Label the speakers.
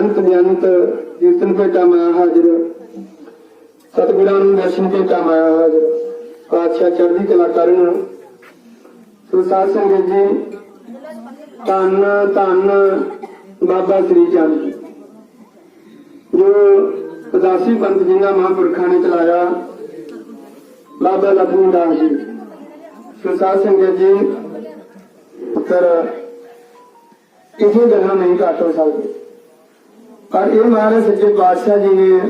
Speaker 1: ਜਨਤ ਜਨਤ ਕੀਰਤਨ ਭੇਟਾ ਮੈਂ ਹਾਜ਼ਰ। ਸਤਿਗੁਰਾਂ ਨੂੰ ਦਰਸ਼ਨ ਭੇਟਾ ਮੈਂ ਹਾਜ਼ਰ। ਪਾਤਸ਼ਾਹ ਚੜ੍ਹਦੀ ਕਲਾ ਕਰਨ। ਸੋ ਸੰਗਤ ਜੀ, ਧੰਨ ਧੰਨ ਬਾਬਾ ਸ੍ਰੀ ਚੰਦ ਜੀ। ਜੋ ਉਦਾਸੀ ਪੰਥ ਜਿਨ੍ਹਾਂ ਮਹਾਂਪੁਰਖਾਂ ਨੇ ਚਲਾਇਆ, ਬਾਬਾ ਲਖਮੀ ਦਾਸ ਜੀ। ਸੋ ਸੰਗਤ ਜੀ ਪੁੱਤਰ ਕਿਸੇ ਗੱਲਾਂ ਨਹੀਂ ਘਟ ਹੋ ਸਕਦੀ ਪਰ ਇਹ ਮਹਾਰਾਜ ਸੱਚੇ ਪਾਤਸ਼ਾਹ ਜੀ ਨੇ